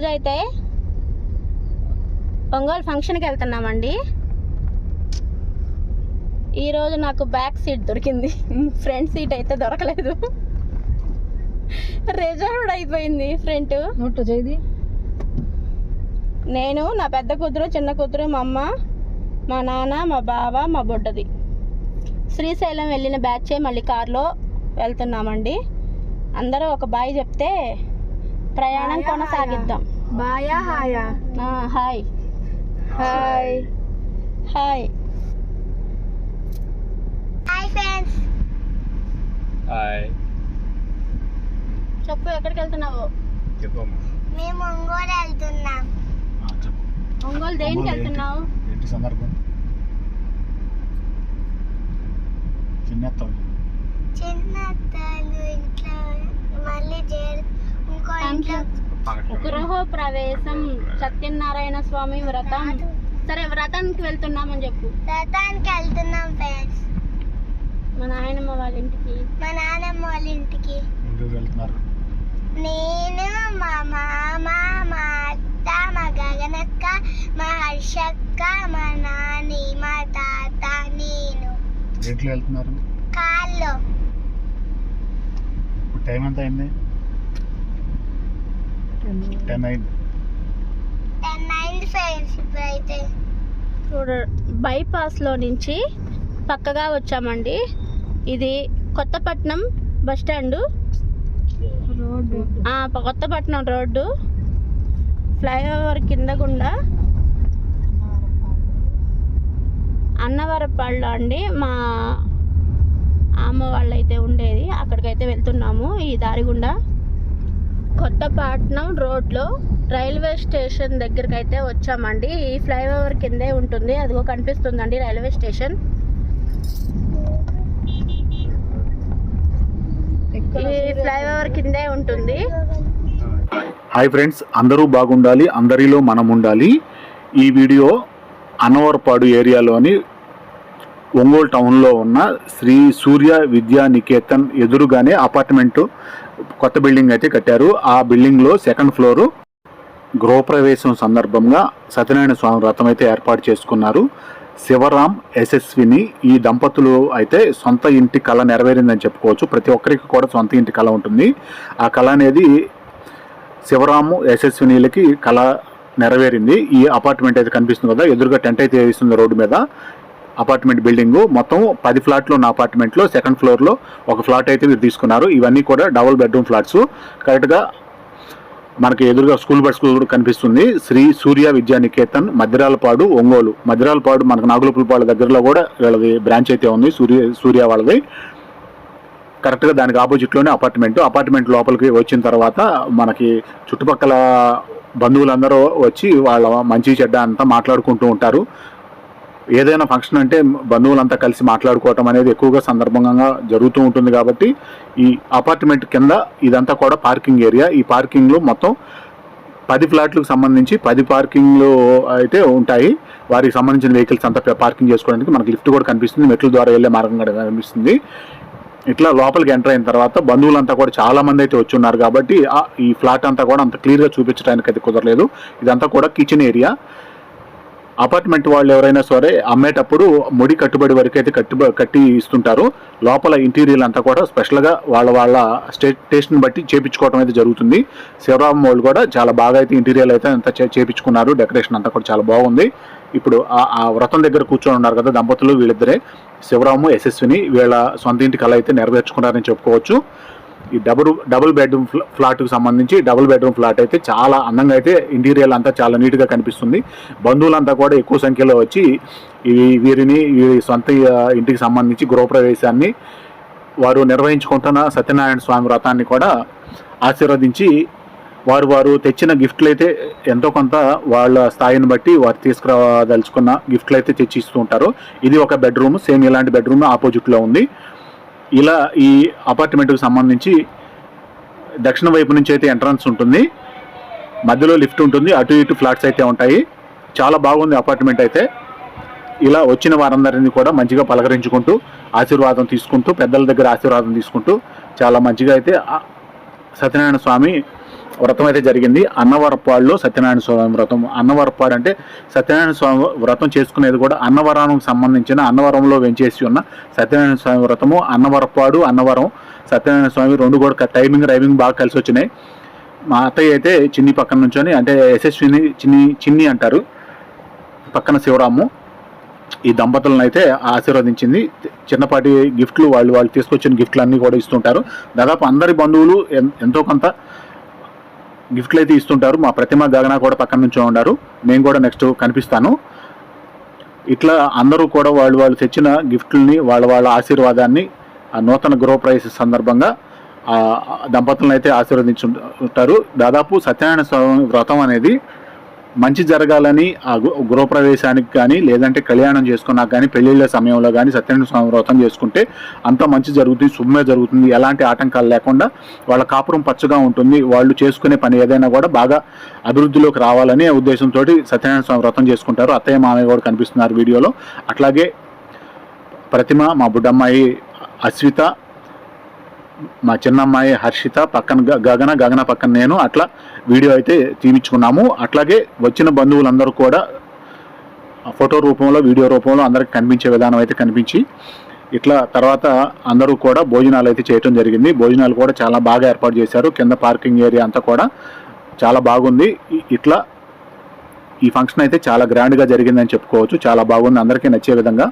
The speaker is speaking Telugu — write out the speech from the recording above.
ఈరోజు అయితే ఒంగోలు ఫంక్షన్కి వెళ్తున్నామండి. ఈరోజు నాకు బ్యాక్ సీట్ దొరికింది. ఫ్రంట్ సీట్ అయితే దొరకలేదు. రిజర్వ్డ్ అయిపోయింది ఫ్రంట్ నేను నా పెద్ద కూతురు చిన్న కూతురు మా అమ్మ మా నాన్న మా బావ మా బొడ్డది. శ్రీశైలం వెళ్ళిన బ్యాచే మళ్ళీ కారులో వెళ్తున్నామండి. అందరూ ఒక బాయ్ చెప్తే ప్రయాణం కొనసాగిద్దాం. బాయా హాయా. Hi. Hi. Hi. Hi friends. Hi. చెప్పు ఎక్కడికి వెళ్తున్నావు చెప్పమ్మా. మేము ఒంగోలు వెళ్తున్నాం. చెప్పు. ఒంగోలు దేనికి వెళ్తున్నావు? ఏంటి సందర్భం? చిన్న ఇంట్లో మళ్ళీ చేరు గృహ ప్రవేశం సత్యనారాయణ స్వామి వ్రతం. సరే వ్రతానికి వెళ్తున్నామని చెప్పు. రథానికి వెళ్తున్నాం ఫ్రెండ్స్ మా నాయనమ్మ వాళ్ళ ఇంటికి. మా నాన్నమ్మ వాళ్ళ ఇంటికి. నేను మా మామ మా అత్త మా గగనక్క మా హర్షక్క మా నాని మా తాత నేను. దేంట్లో వెళ్తున్నారు? కాల్లో. టైం ఎంత అయింది? టెన్ అయింది టెన్ అయింది ఫ్రెండ్స్ ఇప్పుడైతే. చూడ బైపాస్లో నుంచి పక్కగా వచ్చామండి. ఇది Kothapatnam bus stand. Kothapatnam road. Flyover కింద గుండా అన్నవరపాళ్ళు అండి. మా అమ్మ వాళ్ళైతే ఉండేది. అక్కడికైతే వెళ్తున్నాము. ఈ దారి గుండా. కొత్తపట్నం రోడ్లో రైల్వే స్టేషన్ దగ్గరికి అయితే వచ్చామండి. ఈ ఫ్లైఓవర్ కిందే ఉంటుంది. అదిగో కనిపిస్తుందండి రైల్వే స్టేషన్. ఈ ఫ్లైఓవర్ కిందే ఉంటుంది. హాయ్ ఫ్రెండ్స్ అందరూ బాగుండాలి అందరిలో మనం ఉండాలి. ఈ వీడియో అన్నవరపాడు ఏరియాలోని ఒంగోలు టౌన్లో ఉన్న శ్రీ సూర్య విద్యా నికేతన్ ఎదురుగానే అపార్ట్మెంట్ కొత్త బిల్డింగ్ అయితే కట్టారు. ఆ బిల్డింగ్లో సెకండ్ ఫ్లోరు గృహప్రవేశం సందర్భంగా సత్యనారాయణ స్వామి వ్రతం అయితే ఏర్పాటు చేసుకున్నారు. శివరాం యశస్విని ఈ దంపతులు అయితే సొంత ఇంటి కళ నెరవేరిందని చెప్పుకోవచ్చు. ప్రతి ఒక్కరికి కూడా సొంత ఇంటి కళ ఉంటుంది. ఆ కళ అనేది శివరాము యశస్వినిలకి కళ నెరవేరింది. ఈ అపార్ట్మెంట్ అయితే కనిపిస్తుంది కదా ఎదురుగా టెంట్ అయితే వేస్తుంది రోడ్డు మీద. అపార్ట్మెంట్ బిల్డింగ్ మొత్తం పది ఫ్లాట్లు ఉన్న అపార్ట్మెంట్లో సెకండ్ ఫ్లోర్లో ఒక ఫ్లాట్ అయితే మీరు తీసుకున్నారు. ఇవన్నీ కూడా డబుల్ బెడ్రూమ్ ఫ్లాట్స్. కరెక్ట్గా మనకి ఎదురుగా స్కూల్ బస్ స్కూల్ కూడా కనిపిస్తుంది. శ్రీ సూర్య విద్యా నికేతన్ మద్దిరాలపాడు ఒంగోలు. మద్దిరాలపాడు మనకు నాగులపులపాడు దగ్గరలో కూడా వీళ్ళది బ్రాంచ్ అయితే ఉంది సూర్య సూర్య వాళ్ళది. కరెక్ట్గా దానికి ఆపోజిట్లోనే అపార్ట్మెంట్. అపార్ట్మెంట్ లోపలికి వచ్చిన తర్వాత మనకి చుట్టుపక్కల బంధువులందరూ వచ్చి వాళ్ళ మంచి చెడ్డ అంతా మాట్లాడుకుంటూ ఉంటారు. ఏదైనా ఫంక్షన్ అంటే బంధువులంతా కలిసి మాట్లాడుకోవటం అనేది ఎక్కువగా సందర్భంగా జరుగుతూ ఉంటుంది కాబట్టి ఈ అపార్ట్మెంట్ కింద ఇదంతా కూడా పార్కింగ్ ఏరియా. ఈ పార్కింగ్లో మొత్తం పది ఫ్లాట్లకు సంబంధించి పది పార్కింగ్లు అయితే ఉంటాయి. వారికి సంబంధించిన వెహికల్స్ అంతా పార్కింగ్ చేసుకోవడానికి మనకి లిఫ్ట్ కూడా కనిపిస్తుంది. మెట్ల ద్వారా వెళ్ళే మార్గం కూడా కనిపిస్తుంది. ఇట్లా లోపలికి ఎంటర్ అయిన తర్వాత బంధువులంతా కూడా చాలా మంది అయితే వచ్చి ఉన్నారు కాబట్టి ఈ ఫ్లాట్ అంతా కూడా అంత క్లియర్గా చూపించడానికి అయితే కుదరలేదు. ఇదంతా కూడా కిచెన్ ఏరియా. అపార్ట్మెంట్ వాళ్ళు ఎవరైనా సరే అమ్మేటప్పుడు ముడి కట్టుబడి వరకు అయితే కట్టి కట్టి ఇస్తుంటారు. లోపల ఇంటీరియర్ అంతా కూడా స్పెషల్గా వాళ్ళ వాళ్ళ స్టే టేస్ట్ని బట్టి చేపించుకోవడం అయితే జరుగుతుంది. శివరామ్ వాళ్ళు కూడా చాలా బాగా అయితే ఇంటీరియర్ అయితే అంతా చేపించుకున్నారు. డెకరేషన్ అంతా కూడా చాలా బాగుంది. ఇప్పుడు ఆ ఆ వ్రతం దగ్గర కూర్చొని ఉన్నారు కదా దంపతులు వీళ్ళిద్దరే. శివరాము యశస్విని వీళ్ళ సొంత ఇంటి కళ అయితే నెరవేర్చుకున్నారని చెప్పుకోవచ్చు. ఈ డబుల్ డబుల్ బెడ్రూమ్ ఫ్లాట్కి సంబంధించి డబుల్ బెడ్రూమ్ ఫ్లాట్ అయితే చాలా అందంగా అయితే ఇంటీరియర్ అంతా చాలా నీట్గా కనిపిస్తుంది. బంధువులంతా కూడా ఎక్కువ సంఖ్యలో వచ్చి ఈ వీరిని వీరి సొంత ఇంటికి సంబంధించి గృహప్రవేశాన్ని వారు నిర్వహించుకుంటున్న సత్యనారాయణ స్వామి వ్రతాన్ని కూడా ఆశీర్వదించి వారు వారు తెచ్చిన గిఫ్ట్లు అయితే ఎంతో కొంత వాళ్ళ స్థాయిని బట్టి వారు తీసుకురాదలుచుకున్న గిఫ్ట్లు అయితే తెచ్చి ఇస్తూ ఉంటారు. ఇది ఒక బెడ్రూమ్ సేమ్ ఇలాంటి బెడ్రూమ్ ఆపోజిట్లో ఉంది. ఇలా ఈ అపార్ట్మెంట్కి సంబంధించి దక్షిణ వైపు నుంచి అయితే ఎంట్రన్స్ ఉంటుంది. మధ్యలో లిఫ్ట్ ఉంటుంది. అటు ఇటు ఫ్లాట్స్ అయితే ఉంటాయి. చాలా బాగుంది అపార్ట్మెంట్ అయితే. ఇలా వచ్చిన వారందరినీ కూడా మంచిగా పలకరించుకుంటూ ఆశీర్వాదం తీసుకుంటూ పెద్దల దగ్గర ఆశీర్వాదం తీసుకుంటూ చాలా మంచిగా అయితే సత్యనారాయణ స్వామి వ్రతం అయితే జరిగింది. అన్నవరపాడులో సత్యనారాయణ స్వామి వ్రతం. అన్నవరపాడు అంటే సత్యనారాయణ స్వామి వ్రతం చేసుకునేది కూడా అన్నవరానికి సంబంధించిన అన్నవరంలో వెంచేసి ఉన్న సత్యనారాయణ స్వామి వ్రతము అన్నవరపాడు అన్నవరం సత్యనారాయణ స్వామి రెండు కూడా టైమింగ్ రైమింగ్ బాగా కలిసి వచ్చినాయి. మా అత్తయ్య అయితే చిన్ని పక్కన నుంచొని అంటే యశస్విని చిన్ని చిన్ని అంటారు. పక్కన శివరాము ఈ దంపతులను అయితే ఆశీర్వదించింది. చిన్నపాటి గిఫ్ట్లు వాళ్ళు వాళ్ళు తీసుకొచ్చిన గిఫ్ట్లు అన్నీ కూడా ఇస్తుంటారు. దాదాపు అందరి బంధువులు ఎంతో కొంత గిఫ్ట్లు అయితే ఇస్తుంటారు. మా ప్రతిమ గగన కూడా పక్కన నుంచో ఉన్నారు. నేను కూడా నెక్స్ట్ కనిపిస్తాను. ఇట్లా అందరూ కూడా వాళ్ళు వాళ్ళు తెచ్చిన గిఫ్ట్లని వాళ్ళ వాళ్ళ ఆశీర్వాదాన్ని ఆ నూతన గృహ ప్రైస్ సందర్భంగా ఆ దంపతులను అయితే ఆశీర్వదించుంటారు. దాదాపు సత్యనారాయణ స్వామి వ్రతం అనేది మంచి జరగాలని ఆ గృహప్రవేశానికి కానీ లేదంటే కళ్యాణం చేసుకున్నాక కానీ పెళ్ళిళ్ళ సమయంలో కానీ సత్యనారాయణ స్వామి వ్రతం చేసుకుంటే అంత మంచి జరుగుతుంది శుభమే జరుగుతుంది. ఎలాంటి ఆటంకాలు లేకుండా వాళ్ళ కాపురం పచ్చగా ఉంటుంది. వాళ్ళు చేసుకునే పని ఏదైనా కూడా బాగా అభివృద్ధిలోకి రావాలనే ఉద్దేశంతో సత్యనారాయణ స్వామి వ్రతం చేసుకుంటారు. అత్తయ్య మామయ్య కూడా కనిపిస్తున్నారు వీడియోలో. అట్లాగే ప్రతిమ మా బుడ్డమ్మాయి అశ్విత మా చిన్నమ్మాయి హర్షిత పక్కన గ- గగన గగన పక్కన నేను అట్లా వీడియో అయితే తీయించుకున్నాము. అట్లాగే వచ్చిన బంధువులందరూ కూడా ఫోటో రూపంలో వీడియో రూపంలో అందరికి కనిపించే విధానం అయితే కనిపించి ఇట్లా తర్వాత అందరూ కూడా భోజనాలు అయితే చేయటం జరిగింది. భోజనాలు కూడా చాలా బాగా ఏర్పాటు చేశారు. కింద పార్కింగ్ ఏరియా అంతా కూడా చాలా బాగుంది. ఇట్లా ఈ ఫంక్షన్ అయితే చాలా గ్రాండ్గా జరిగిందని చెప్పుకోవచ్చు. చాలా బాగుంది. అందరికీ నచ్చే విధంగా.